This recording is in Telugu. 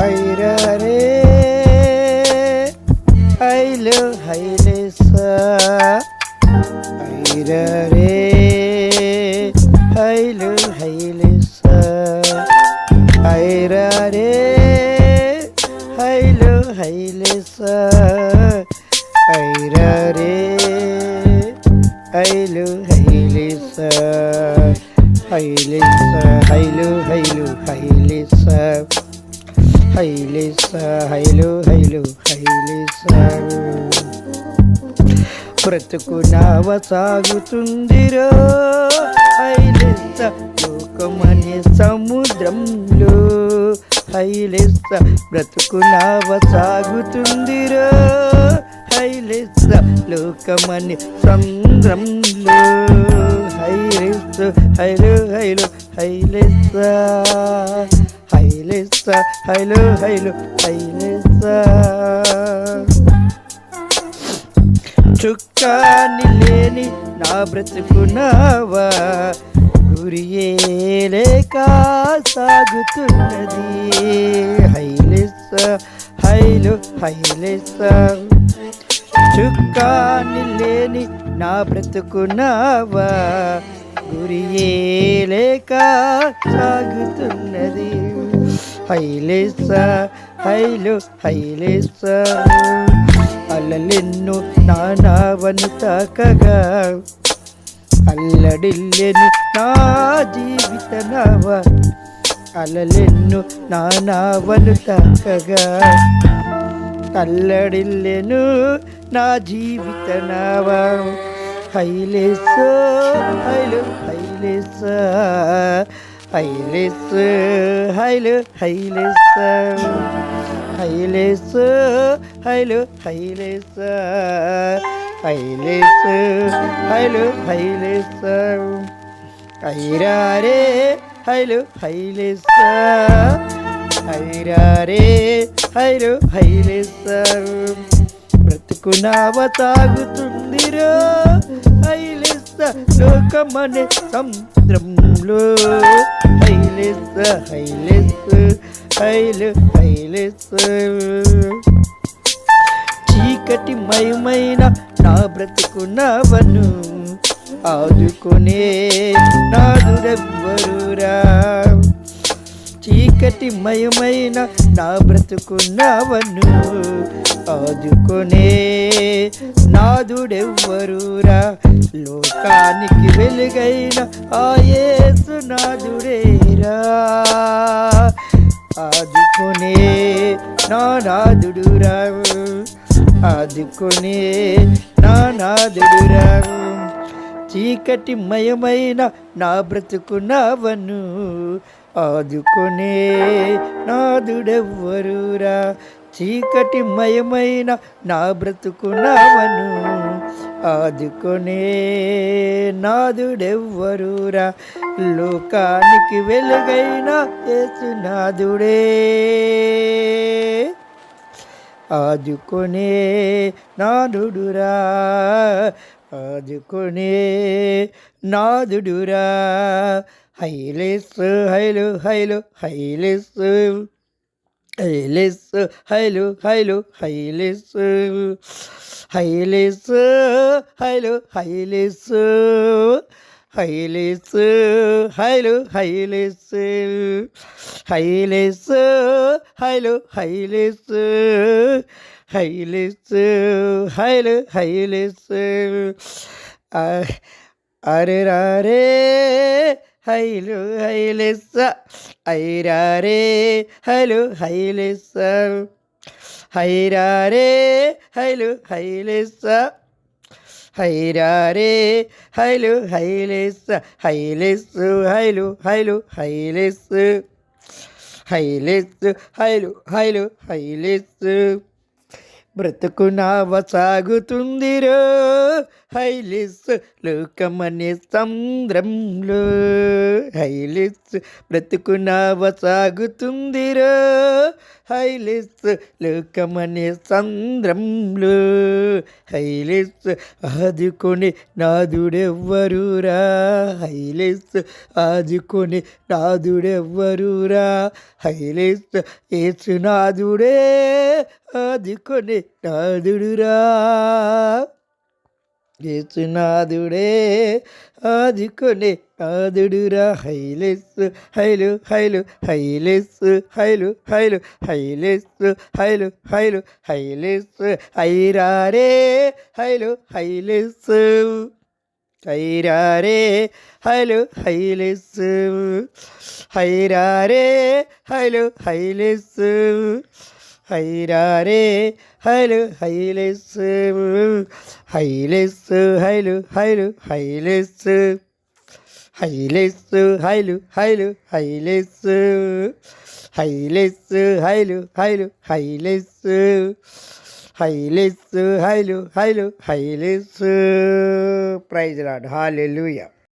ఐరరే హైలు హైలేస ఐరరే హైలు హైలేస ఐరరే హైలు హైలేస ఐరరే హైలు హైలేస హైలేస హైలు హైలు హైలేస హైలేస హైలు హైలు హైలేస బ్రతుకు నావ సాగుతుందిరో హైలెస్స లోకమనే సముద్రంలో. హైలెస్స బ్రతుకు నావ సాగుతుందిరో హైలెస్స లోకమని సముద్రంలో. హైలెస్స హైలు హైలు హైలెస్స హైలెస్స హైలు హైలు హైలెస్స చుక్కాని లేని నా బ్రతుకున్నావా? గురియే లేక సాగుతున్నది హైలిస్త హైలు హైలిస్త చుక్కాని లేని నా బ్రతుకున్నావా? గురియే లేక సాగుతున్నది హైలెస్స హైలు హైలెస్స అలలెన్ను నానావను తాకగా అల్లడిల్లెను నా జీవిత నవ అలలెన్ను నానావను తాకగా అల్లడిల్లెను నా జీవిత నవ హైలేస హైలు హైలేస. హైలేస హైలు హైలేస హైలేస హైలు హైలేస హైలేస హైలు హైలేస. హైరారే హైలు హైలేస. హైరారే హైలు హైలేస. బ్రతుకు తాగుతుందిరో హైలేస. లోకమనే సముద్రంలో హైలేస హైలేస హైలు చీకటి మయమైన నా బ్రతుకున్నవను ఆదుకునే నాదురెవ్వరురా చీకటి మయమైన నా బ్రతుకున్నవను ఆదుకునే నాదుడెవ్వరురా లోకానికి వెలుగైన ఆయే యేసు నాదుడేరా ఆదుకునే నా నాదుడురా ఆదుకునే నా నాదుడురా చీకటి మయమైన నా బ్రతుకున్నావను ఆదుకునే నాదుడెవ్వరురా. చీకటి మయమైన నా బ్రతుకున్నావను ఆదుకునే నాదుడెవ్వరురా? లోకానికి వెలుగైన యేసునాథుడే ఆదుకునే నాదుడురా. ఆదుకునే నాదుడురా. హైలెస్ హైలు హైలు హైలెస్. Hayles, haylo, haylo, hayles, hayles, haylo, hayles, hayles, haylo, hayles, hayles, haylo, hayles, hayles, haylo, hayles, Ah, are are. హైలు హైలేస ఐరారే హైలు హైలేస హైరారే హైలు హైలేస హైరారే హైలు హైలేస హైలేసు హైలు హైలు హైలేసు హైలేసు హైలు హైలు హైలేసు బ్రతుకు నావ సాగుతుందిరో హైలిస్ లోకమనే సంద్రంలో. హైలిస్ బ్రతుకునావ సాగుతుందిరా సాగుతుందిరో హైలెస్ లోకమనే సంద్రంలో. హైలెస్ ఆదుకొని నాదుడెవ్వరురా. హైలెస్ ఆదుకొని నాదుడెవ్వరురా. హైలెస్ ఏసునాథుడే ఆదుకొని నాదుడురా. ఏసునాథుడే ఆదుకొని నాదుడురా హైలెస్ హైలు హైలు హైలెస్ హైలు హైలు హైలెస్ హైలు హైలు హైలెస్ హైరారే హైలు హైలెస్ హైరారే హైలు హైలెస్ హైరారే హైలు హైలెస్ హైరారే హైలు హైలెస్ హైలెస్ హైలు హైలు హైలెస్ హైలెస్ హైలు హైలు హైలెస్ హైలెస్ హైలు హైలు హైలెస్ హైలెస్ హైలు హైలు హైలెస్ ప్రైజ్ రాడ్ హాలెలుయా